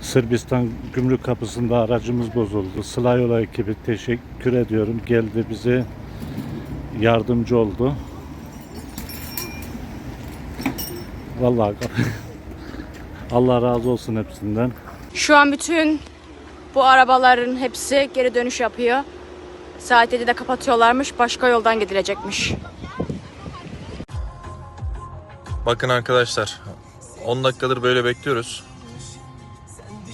Sırbistan gümrük kapısında aracımız bozuldu. Sıla Yola ekibi teşekkür ediyorum. Geldi bize yardımcı oldu. Vallahi Allah razı olsun hepsinden. Şu an bütün bu arabaların hepsi geri dönüş yapıyor. Saat 7'de kapatıyorlarmış. Başka yoldan gidilecekmiş. Bakın arkadaşlar 10 dakikadır böyle bekliyoruz.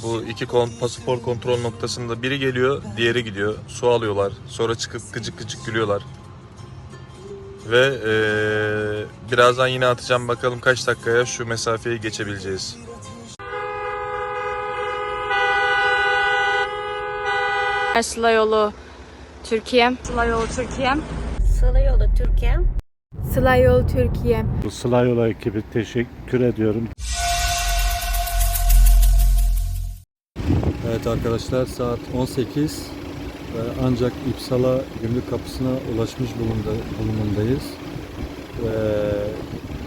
Bu iki kon, pasaport kontrol noktasında biri geliyor, diğeri gidiyor. Su alıyorlar. Sonra çıkıp gıcık gıcık gülüyorlar. Ve eee, birazdan yine atacağım bakalım kaç dakikaya şu mesafeyi geçebileceğiz. Sıla yolu Türkiye. Sıla yolu Türkiye. Sıla yolu Türkiye. Sıla Yol Türkiye. Bu Sıla Yola ekibi teşekkür ediyorum. Evet arkadaşlar saat 18 ve ancak İpsala gümrük kapısına ulaşmış bulunda, bulunumdayız. Ve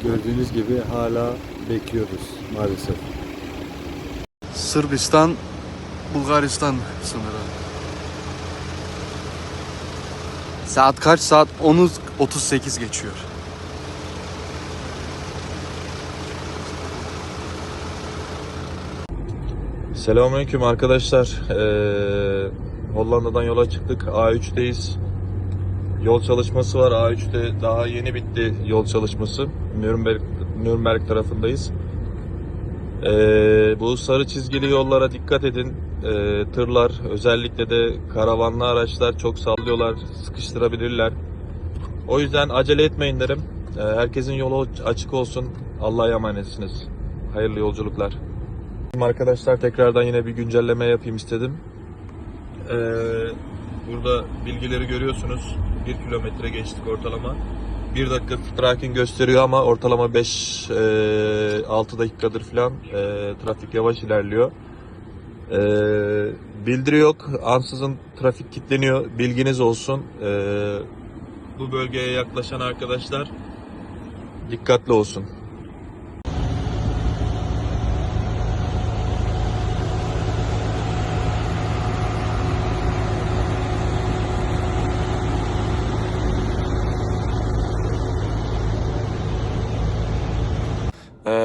gördüğünüz gibi hala bekliyoruz maalesef. Sırbistan Bulgaristan sınırı. Saat kaç? Saat 10'u 38 geçiyor. Selamünaleyküm arkadaşlar. Eee, Hollanda'dan yola çıktık. A3'teyiz. Yol çalışması var. A3'te daha yeni bitti yol çalışması. Nürnberg, Nürnberg tarafındayız. Eee, bu sarı çizgili yollara dikkat edin. Eee, tırlar, özellikle de karavanlı araçlar çok sallıyorlar, sıkıştırabilirler. O yüzden acele etmeyin derim. Eee, herkesin yolu açık olsun. Allah'a emanetsiniz. Hayırlı yolculuklar. Arkadaşlar tekrardan yine bir güncelleme yapayım istedim. Ee, burada bilgileri görüyorsunuz. 1 kilometre geçtik ortalama. 1 dakika tracking gösteriyor ama ortalama 5-6 dakikadır falan e, trafik yavaş ilerliyor. E, bildiri yok. Ansızın trafik kilitleniyor. Bilginiz olsun. E, bu bölgeye yaklaşan arkadaşlar dikkatli olsun.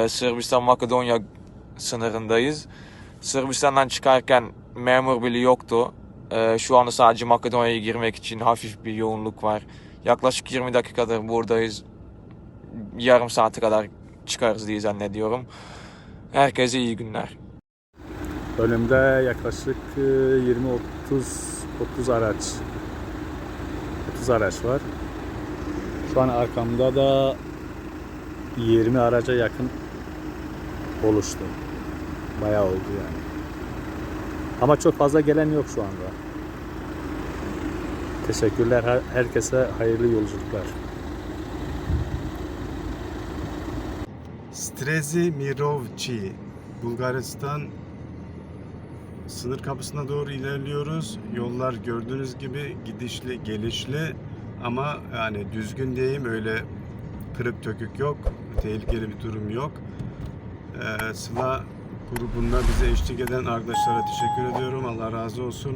Ee, Sırbistan Makedonya sınırındayız. Sırbistan'dan çıkarken memur bile yoktu. Ee, şu anda sadece Makedonya'ya girmek için hafif bir yoğunluk var. Yaklaşık 20 dakikadır buradayız. Yarım saate kadar çıkarız diye zannediyorum. Herkese iyi günler. Önümde yaklaşık e, 20-30 30 araç 30 araç var. Şu an arkamda da 20 araca yakın oluştu. Bayağı oldu yani. Ama çok fazla gelen yok şu anda. Teşekkürler her- herkese hayırlı yolculuklar. Strezi Mirovci, Bulgaristan sınır kapısına doğru ilerliyoruz. Yollar gördüğünüz gibi gidişli, gelişli ama yani düzgün diyeyim öyle kırık tökük yok. Tehlikeli bir durum yok. Ee, Sıla grubunda bize eşlik eden arkadaşlara teşekkür ediyorum. Allah razı olsun.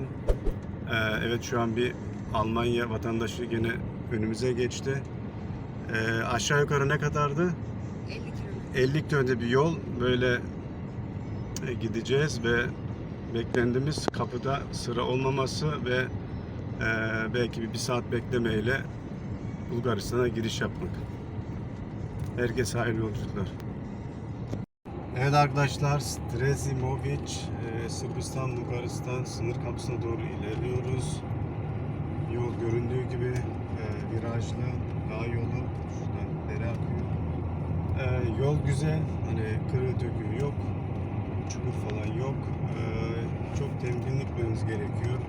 Ee, evet şu an bir Almanya vatandaşı gene önümüze geçti. Ee, aşağı yukarı ne kadardı? 50 kilometre bir yol böyle e, gideceğiz ve beklentimiz kapıda sıra olmaması ve e, belki bir, bir saat beklemeyle Bulgaristan'a giriş yapmak. Herkese hayırlı yolculuklar. Evet arkadaşlar, Strezimovic, e, Sırbistan, Bulgaristan sınır kapısına doğru ilerliyoruz. Yol göründüğü gibi e, virajlı, dağ yolu, şuradan dere akıyor. Ee, yol güzel, hani kırığı döküğü yok, çukur falan yok. Ee, çok temkinli gitmeniz gerekiyor.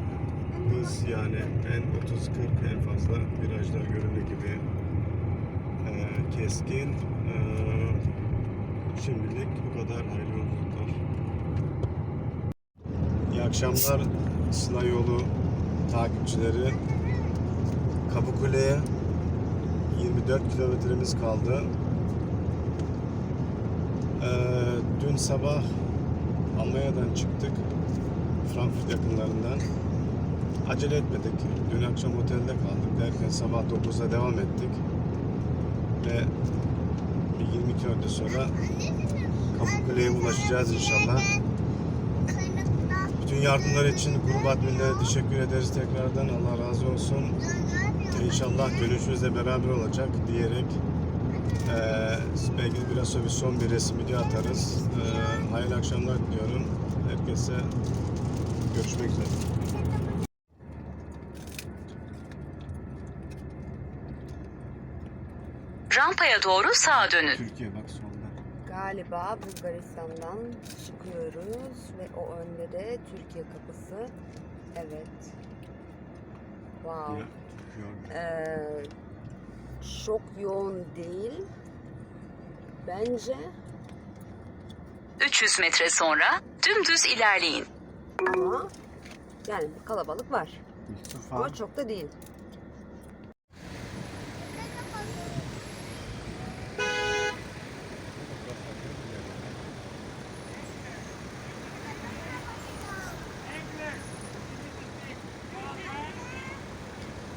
Hız yani en 30-40 en fazla virajlar göründüğü gibi ee, keskin. Ee, şimdilik bu kadar hayırlı yolculuklar. İyi akşamlar Sıla yolu takipçileri. Kapıkule'ye 24 kilometremiz kaldı. Ee, dün sabah Almanya'dan çıktık. Frankfurt yakınlarından. Acele etmedik. Dün akşam otelde kaldık derken sabah 9'da devam ettik. Ve 20 kilometre sonra Kapıkule'ye ulaşacağız inşallah. Bütün yardımlar için grup adminlere teşekkür ederiz tekrardan. Allah razı olsun. İnşallah dönüşümüzde beraber olacak diyerek eee belki biraz sonra bir son bir resim video atarız. Eee hayırlı akşamlar diliyorum. Herkese görüşmek üzere. Rampaya doğru sağa dönün. Türkiye bak solda. Galiba Bulgaristan'dan çıkıyoruz ve o önde de Türkiye kapısı. Evet. Wow. Ya. Ee, çok yoğun değil. Bence 300 metre sonra dümdüz ilerleyin. ama yani kalabalık var. Mustafa. Ama çok da değil.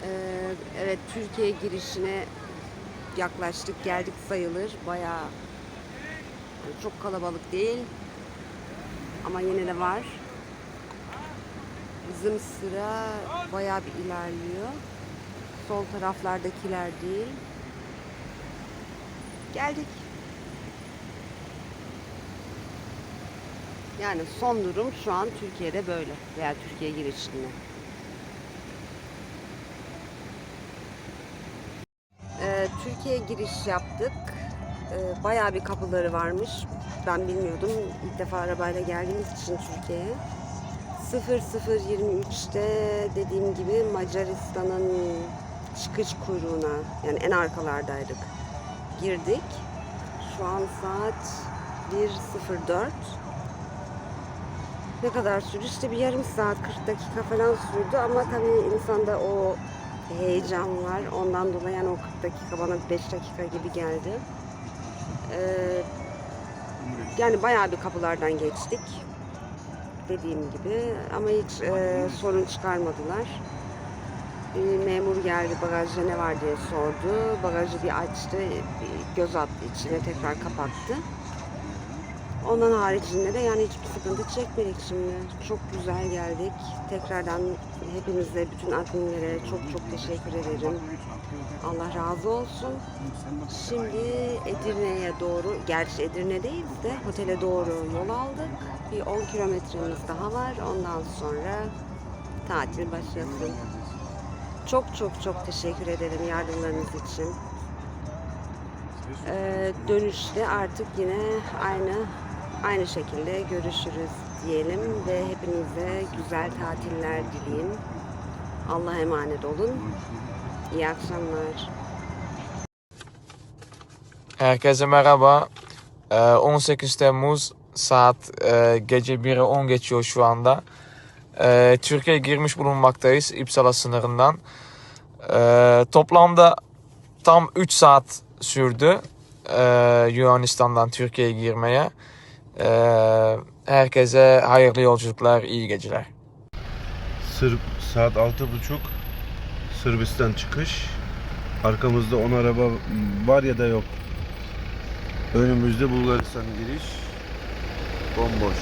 Ee, evet Türkiye girişine yaklaştık geldik sayılır bayağı çok kalabalık değil ama yine de var. Bizim sıra bayağı bir ilerliyor. Sol taraflardakiler değil. Geldik. Yani son durum şu an Türkiye'de böyle veya Türkiye girişinde. Ee, Türkiye giriş yaptık. Ee, bayağı bir kapıları varmış. Ben bilmiyordum. İlk defa arabayla geldiğimiz için Türkiye'ye. 0023'te dediğim gibi Macaristan'ın çıkış kuyruğuna yani en arkalardaydık. Girdik. Şu an saat 1.04. Ne kadar sürdü? İşte bir yarım saat 40 dakika falan sürdü ama tabii insanda o heyecan var. Ondan dolayı yani o 40 dakika bana 5 dakika gibi geldi. Ee, yani bayağı bir kapılardan geçtik. Dediğim gibi ama hiç e, sorun çıkarmadılar. Bir memur geldi bagajda ne var diye sordu. Bagajı bir açtı, bir göz attı içine tekrar kapattı. Ondan haricinde de yani hiçbir sıkıntı çekmedik şimdi. Çok güzel geldik. Tekrardan hepinize, bütün adminlere çok çok teşekkür ederim. Allah razı olsun. Şimdi Edirne'ye doğru, gerçi Edirne değil de otele doğru yol aldık. Bir 10 kilometremiz daha var. Ondan sonra tatil başlasın. Çok çok çok teşekkür ederim yardımlarınız için. Ee, dönüşte artık yine aynı aynı şekilde görüşürüz diyelim ve hepinize güzel tatiller dileyim. Allah'a emanet olun. İyi akşamlar. Herkese merhaba. Ee, 18 Temmuz saat e, gece 1'e 10 geçiyor şu anda. Ee, Türkiye'ye girmiş bulunmaktayız İpsala sınırından. Ee, toplamda tam 3 saat sürdü e, Yunanistan'dan Türkiye'ye girmeye. Ee, herkese hayırlı yolculuklar, iyi geceler. Sırp saat 6.30 Sırbistan çıkış. Arkamızda 10 araba var ya da yok. Önümüzde Bulgaristan giriş. Bomboş.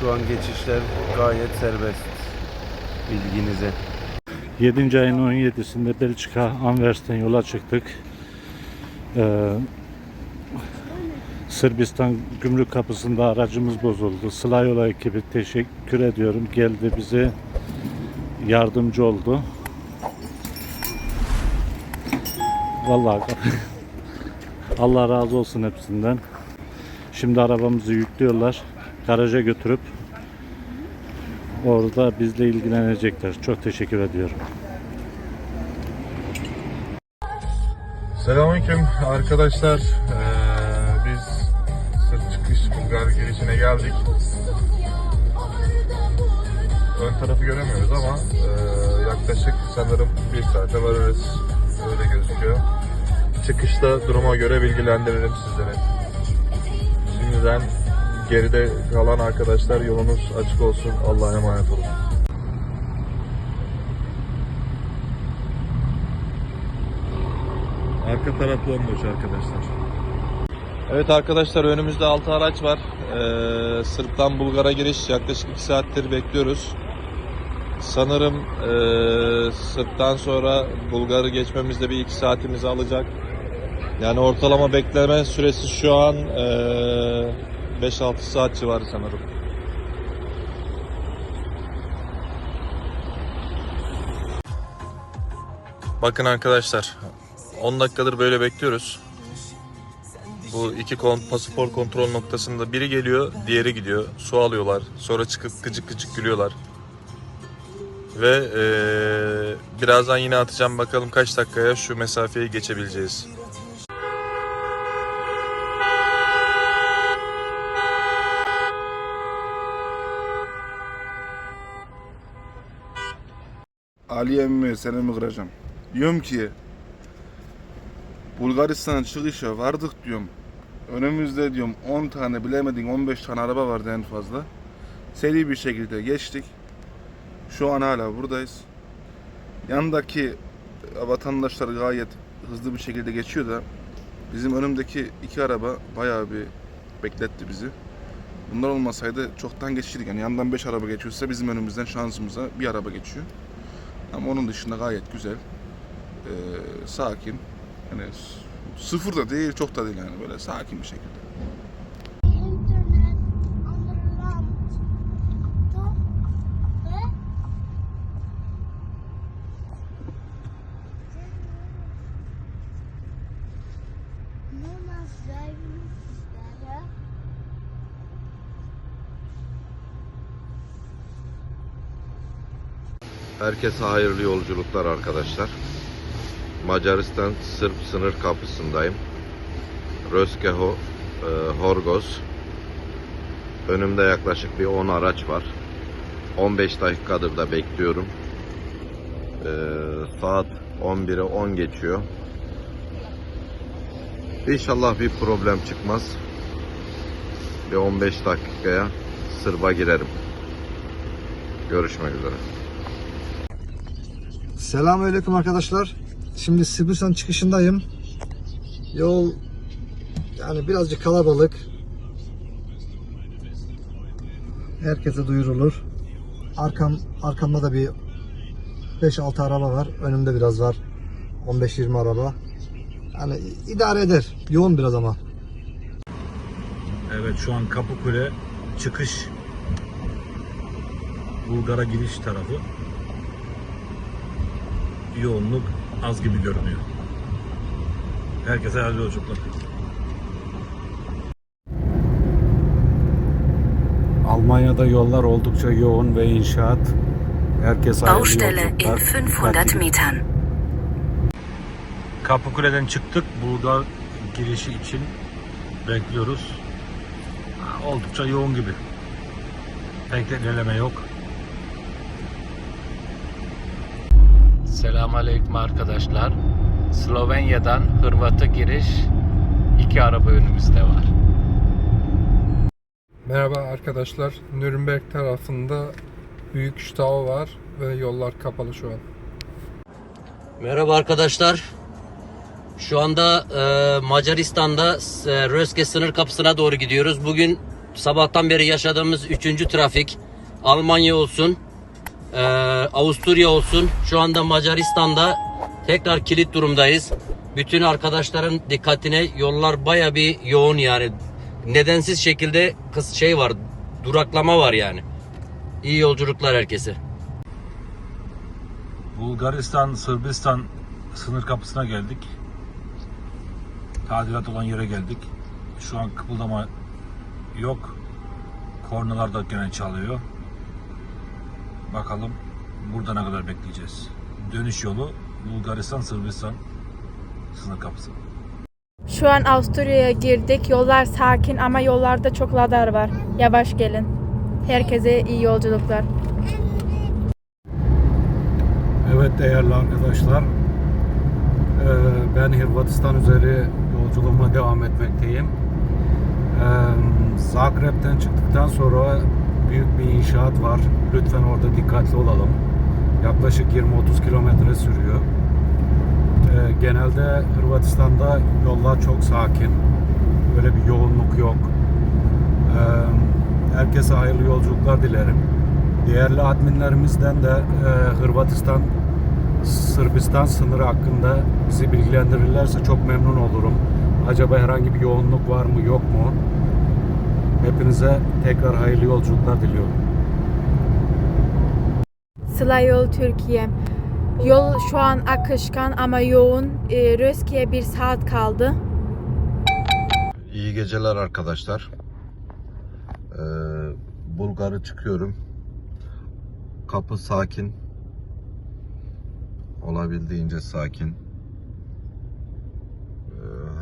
Şu an geçişler gayet serbest. Bilginize. 7. ayın 17'sinde Belçika Anvers'ten yola çıktık. Ee, Sırbistan gümrük kapısında aracımız bozuldu. Sıla Yola ekibi teşekkür ediyorum. Geldi bize yardımcı oldu. Vallahi Allah razı olsun hepsinden. Şimdi arabamızı yüklüyorlar. Garaja götürüp orada bizle ilgilenecekler. Çok teşekkür ediyorum. Selamünaleyküm arkadaşlar. Ee, Bulgar girişine geldik. Ön tarafı göremiyoruz ama e, yaklaşık sanırım bir saate varırız. Öyle gözüküyor. Çıkışta duruma göre bilgilendiririm sizlere. Şimdiden Geride kalan arkadaşlar yolunuz açık olsun. Allah'a emanet olun. Arka taraf bomboş arkadaşlar. Evet arkadaşlar önümüzde 6 araç var. Ee, Sırp'tan Bulgar'a giriş yaklaşık 2 saattir bekliyoruz. Sanırım ee, Sırp'tan sonra Bulgar'ı geçmemizde bir 2 saatimizi alacak. Yani ortalama bekleme süresi şu an ee, 5-6 saat civarı sanırım. Bakın arkadaşlar 10 dakikadır böyle bekliyoruz. Bu iki kon, pasaport kontrol noktasında biri geliyor, diğeri gidiyor. Su alıyorlar. Sonra çıkıp gıcık gıcık gülüyorlar. Ve eee, birazdan yine atacağım bakalım kaç dakikaya şu mesafeyi geçebileceğiz. Ali emmi seni mi kıracağım? Diyorum ki Bulgaristan'a çıkışa vardık diyorum. Önümüzde diyorum 10 tane bilemedin 15 tane araba vardı en fazla. Seri bir şekilde geçtik. Şu an hala buradayız. Yandaki vatandaşlar gayet hızlı bir şekilde geçiyor da bizim önümdeki iki araba bayağı bir bekletti bizi. Bunlar olmasaydı çoktan geçirdik. Yani yandan 5 araba geçiyorsa bizim önümüzden şansımıza bir araba geçiyor. Ama onun dışında gayet güzel. Ee, sakin. Yani sıfır da değil, çok da değil yani böyle sakin bir şekilde. Herkese hayırlı yolculuklar arkadaşlar. Macaristan Sırp sınır kapısındayım. Röskeho, e, Horgoz. Önümde yaklaşık bir 10 araç var. 15 dakikadır da bekliyorum. E, saat 11'e 10 geçiyor. İnşallah bir problem çıkmaz. Bir 15 dakikaya Sırba girerim. Görüşmek üzere. Selamünaleyküm arkadaşlar. Şimdi Sırbistan çıkışındayım. Yol yani birazcık kalabalık. Herkese duyurulur. Arkam arkamda da bir 5-6 araba var. Önümde biraz var. 15-20 araba. Yani idare eder. Yoğun biraz ama. Evet şu an Kapıkule çıkış Bulgar'a giriş tarafı yoğunluk az gibi görünüyor. Herkese hayırlı yolculuklar. Almanya'da yollar oldukça yoğun ve inşaat. Herkes hayırlı Baustelle in yolculuklar. 500 Dikkatli gidin. Metern. Kapıkule'den çıktık. Bulgar girişi için bekliyoruz. Oldukça yoğun gibi. Pek de ilerleme yok. Selamünaleyküm arkadaşlar. Slovenya'dan Hırvat'a giriş iki araba önümüzde var. Merhaba arkadaşlar. Nürnberg tarafında büyük stau var ve yollar kapalı şu an. Merhaba arkadaşlar. Şu anda e, Macaristan'da e, Röske sınır kapısına doğru gidiyoruz. Bugün sabahtan beri yaşadığımız üçüncü trafik. Almanya olsun, e, Avusturya olsun. Şu anda Macaristan'da tekrar kilit durumdayız. Bütün arkadaşların dikkatine yollar baya bir yoğun yani. Nedensiz şekilde kız şey var, duraklama var yani. İyi yolculuklar herkese. Bulgaristan, Sırbistan sınır kapısına geldik. Tadilat olan yere geldik. Şu an kıpıldama yok. Kornalar da gene çalıyor. Bakalım burada ne kadar bekleyeceğiz. Dönüş yolu Bulgaristan, Sırbistan sınır kapısı. Şu an Avusturya'ya girdik. Yollar sakin ama yollarda çok ladar var. Yavaş gelin. Herkese iyi yolculuklar. Evet değerli arkadaşlar. Ee, Ben Hırvatistan üzeri yolculuğuma devam etmekteyim. Ee, Zagreb'den çıktıktan sonra büyük bir inşaat var. Lütfen orada dikkatli olalım. Yaklaşık 20-30 kilometre sürüyor. Ee, genelde Hırvatistan'da yollar çok sakin. Böyle bir yoğunluk yok. Ee, herkese hayırlı yolculuklar dilerim. Değerli adminlerimizden de e, Hırvatistan Sırbistan sınırı hakkında bizi bilgilendirirlerse çok memnun olurum. Acaba herhangi bir yoğunluk var mı yok mu? Hepinize tekrar hayırlı yolculuklar diliyorum. Sıla Yol Türkiye. Yol şu an akışkan ama yoğun. E, Röski'ye bir saat kaldı. İyi geceler arkadaşlar. Ee, Bulgar'ı çıkıyorum. Kapı sakin. Olabildiğince sakin. Ee,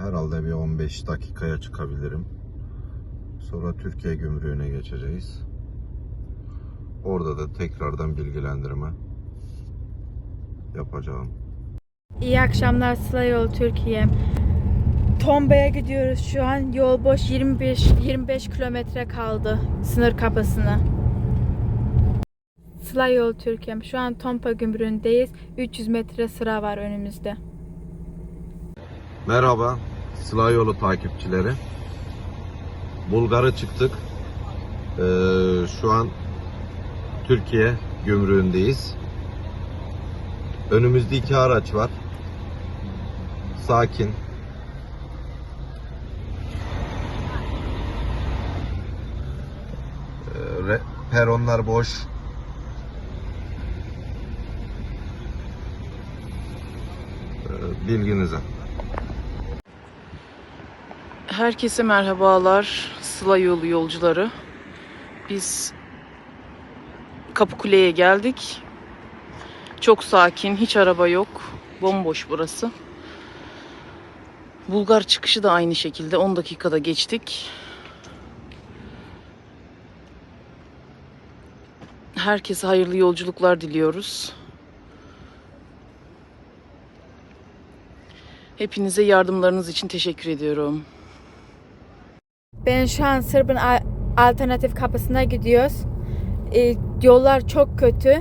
herhalde bir 15 dakikaya çıkabilirim. Sonra Türkiye gümrüğüne geçeceğiz. Orada da tekrardan bilgilendirme yapacağım. İyi akşamlar Sıla Yol Türkiye. Tomba'ya gidiyoruz şu an. Yol boş 25 25 kilometre kaldı sınır kapısına. Sıla Yol Türkiye. Şu an Tompa gümrüğündeyiz. 300 metre sıra var önümüzde. Merhaba Sıla Yolu takipçileri. Bulgar'a çıktık. Ee, şu an Türkiye gümrüğündeyiz. Önümüzde iki araç var. Sakin. Ee, peronlar boş. Ee, bilginize. Herkese merhabalar. Sıla yolu yolcuları. Biz Kapıkule'ye geldik. Çok sakin, hiç araba yok. Bomboş burası. Bulgar çıkışı da aynı şekilde 10 dakikada geçtik. Herkese hayırlı yolculuklar diliyoruz. Hepinize yardımlarınız için teşekkür ediyorum. Ben şu an Sırbın alternatif kapısına gidiyoruz. E, yollar çok kötü.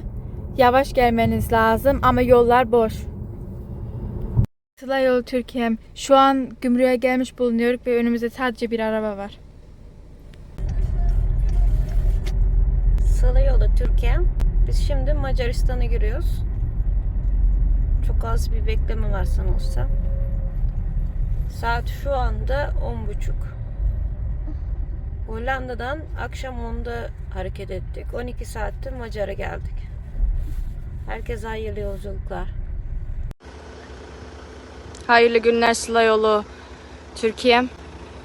Yavaş gelmeniz lazım ama yollar boş. Sıla Yol Türkiye. Şu an gümrüğe gelmiş bulunuyoruz ve önümüzde sadece bir araba var. Sıla yolu Türkiye. Biz şimdi Macaristan'a giriyoruz. Çok az bir bekleme var sanılsa. Saat şu anda 10.30. Hollanda'dan akşam 10'da hareket ettik. 12 saatte Macar'a geldik. Herkese hayırlı yolculuklar. Hayırlı günler Sıla Yolu Türkiye.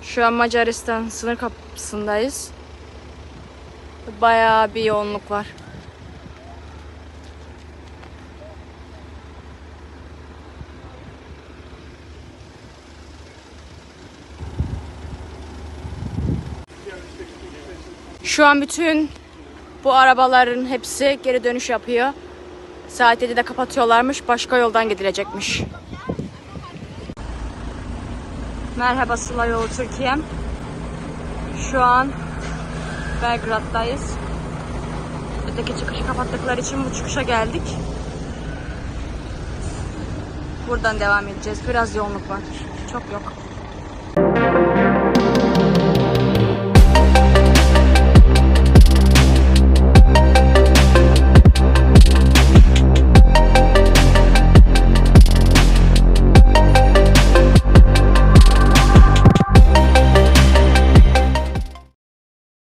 Şu an Macaristan sınır kapısındayız. Bayağı bir yoğunluk var. Şu an bütün bu arabaların hepsi geri dönüş yapıyor. Saat 7'de kapatıyorlarmış. Başka yoldan gidilecekmiş. Merhaba Sıla Yolu Türkiye. Şu an Belgrad'dayız. Öteki çıkışı kapattıkları için bu çıkışa geldik. Buradan devam edeceğiz. Biraz yoğunluk var. Çok yok.